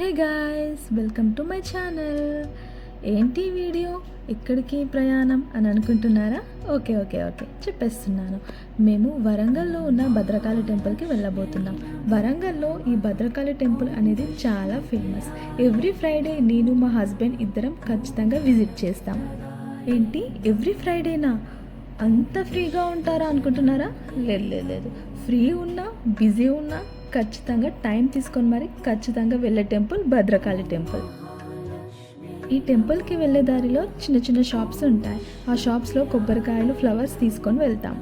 Hey guys welcome to my channel. ఏంటి video? ఎక్కడికి ప్రయాణం అని అనుకుంటున్నారా? Okay okay okay. చెప్పేస్తున్నాను. మేము వరంగల్లో ఉన్న భద్రకాళి టెంపుల్కి వెళ్ళబోతున్నాం. వరంగల్లో ఈ భద్రకాళి టెంపుల్ అనేది చాలా ఫేమస్. ఎవ్రీ ఫ్రైడే నేను మా హస్బెండ్ ఇద్దరం ఖచ్చితంగా విజిట్ చేస్తాం. ఏంటి? ఎవ్రీ ఫ్రైడేనా? అంత ఫ్రీగా ఉంటారా అనుకుంటున్నారా? లేదు లేదు లేదు. ఫ్రీ ఉన్నా బిజీ ఉన్నా ఖచ్చితంగా టైం తీసుకొని మరి ఖచ్చితంగా వెళ్ళే టెంపుల్ భద్రకాళి టెంపుల్. ఈ టెంపుల్కి వెళ్ళే దారిలో చిన్న చిన్న షాప్స్ ఉంటాయి. ఆ షాప్స్లో కొబ్బరికాయలు ఫ్లవర్స్ తీసుకొని వెళ్తాం.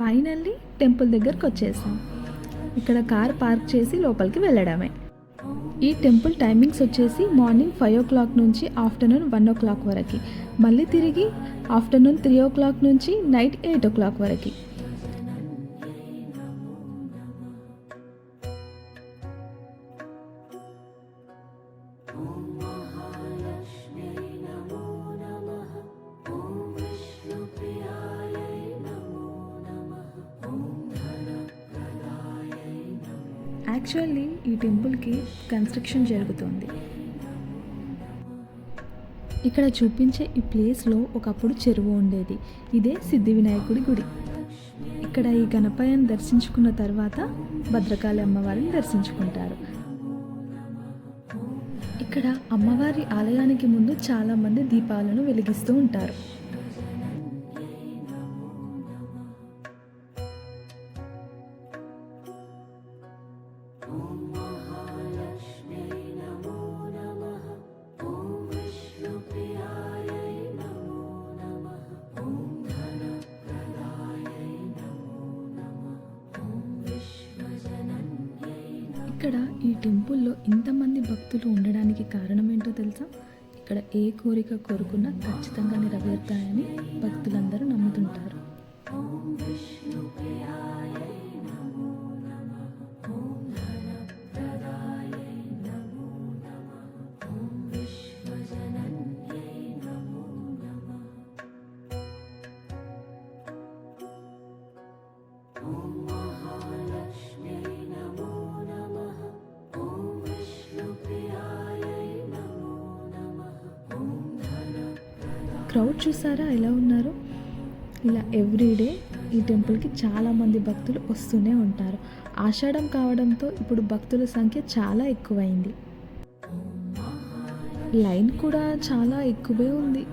ఫైనల్లీ టెంపుల్ దగ్గరకు వచ్చేసాం. ఇక్కడ కార్ పార్క్ చేసి లోపలికి వెళ్ళడమే. ఈ టెంపుల్ టైమింగ్స్ వచ్చేసి మార్నింగ్ ఫైవ్ ఓ క్లాక్ నుంచి ఆఫ్టర్నూన్ వన్ ఓ క్లాక్ వరకు. మళ్ళీ తిరిగి ఆఫ్టర్నూన్ త్రీ ఓ క్లాక్ నుంచి నైట్ ఎయిట్ ఓ క్లాక్ వరకు. యాక్చువల్లీ ఈ టెంపుల్కి కన్స్ట్రక్షన్ జరుగుతోంది. ఇక్కడ చూపించే ఈ ప్లేస్లో ఒకప్పుడు చెరువు ఉండేది. ఇదే సిద్ధి వినాయకుడి గుడి. ఇక్కడ ఈ గణపయ్యను దర్శించుకున్న తర్వాత భద్రకాళి అమ్మవారిని దర్శించుకుంటారు. ఇక్కడ అమ్మవారి ఆలయానికి ముందు చాలామంది దీపాలను వెలిగిస్తూ ఉంటారు. ఇక్కడ ఈ టెంపుల్లో ఇంతమంది భక్తులు ఉండడానికి కారణం ఏంటో తెలుసా? ఇక్కడ ఏ కోరిక కోరుకున్నా ఖచ్చితంగా నెరవేరుతాయని భక్తులందరూ నమ్ముతుంటారు. క్రౌడ్ చూసారా? ఎలా ఉన్నారు? ఇలా ఎవ్రీడే ఈ టెంపుల్కి చాలామంది భక్తులు వస్తూనే ఉంటారు. ఆషాఢం కావడంతో ఇప్పుడు భక్తుల సంఖ్య చాలా ఎక్కువైంది. లైన్ కూడా చాలా ఎక్కువే ఉంది.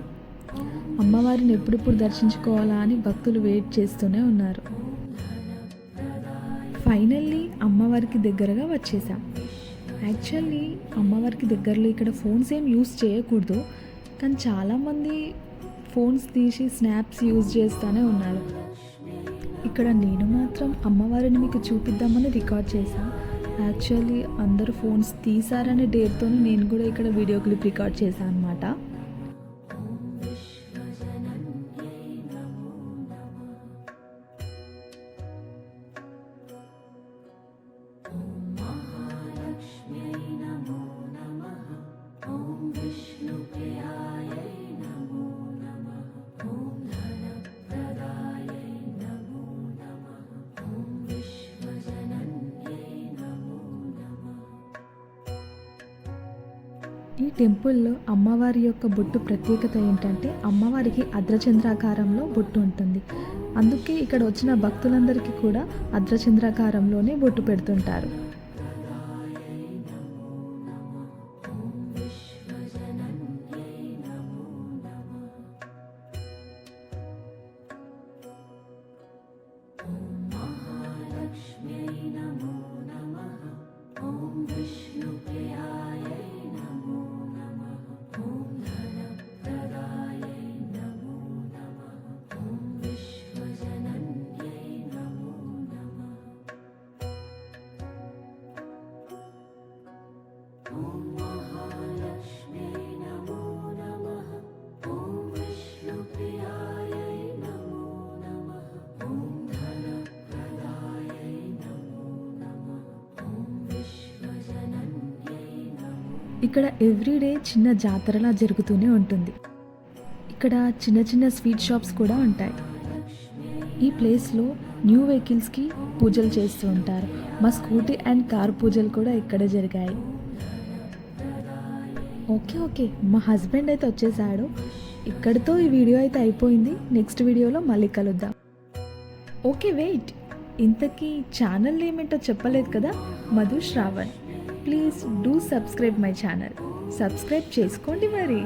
అమ్మవారిని ఎప్పుడెప్పుడు దర్శించుకోవాలా అని భక్తులు వెయిట్ చేస్తూనే ఉన్నారు. ఫైనల్లీ అమ్మవారికి దగ్గరగా వచ్చేసాం. యాక్చువల్లీ అమ్మవారికి దగ్గరలో ఇక్కడ ఫోన్స్ ఏం యూస్ చేయకూడదు. కానీ చాలామంది ఫోన్స్ తీసి స్నాప్స్ యూజ్ చేస్తూనే ఉన్నారు. ఇక్కడ నేను మాత్రం అమ్మవారిని మీకు చూపిద్దామని రికార్డ్ చేశాను యాక్చువల్లీ అందరూ ఫోన్స్ తీసారనే డేట్తో నేను కూడా ఇక్కడ వీడియో క్లిప్ రికార్డ్ చేశాను అనమాట ఈ టెంపుల్లో అమ్మవారి యొక్క బొట్టు ప్రత్యేకత ఏంటంటే అమ్మవారికి అర్ధచంద్రాకారంలో బొట్టు ఉంటుంది. అందుకే ఇక్కడ వచ్చిన భక్తులందరికీ కూడా అర్ధచంద్రాకారంలోనే బొట్టు పెడుతుంటారు. ఇక్కడ ఎవ్రీడే చిన్న జాతరలా జరుగుతూనే ఉంటుంది. ఇక్కడ చిన్న చిన్న స్వీట్ షాప్స్ కూడా ఉంటాయి. ఈ ప్లేస్లో న్యూ వెహికల్స్కి పూజలు చేస్తూ ఉంటారు. మా స్కూటీ అండ్ కార్ పూజలు కూడా ఇక్కడ జరిగాయి. ఓకే ఓకే మా హస్బెండ్ అయితే వచ్చేసాడు. ఇక్కడితో ఈ వీడియో అయితే అయిపోయింది. నెక్స్ట్ వీడియోలో మళ్ళీ కలుద్దాం. ఓకే వెయిట్ ఇంతకీ ఛానల్ ఏమేంటో చెప్పలేదు కదా? Madhu Shravan. Please do subscribe my channel subscribe చేసుకోండి మరి.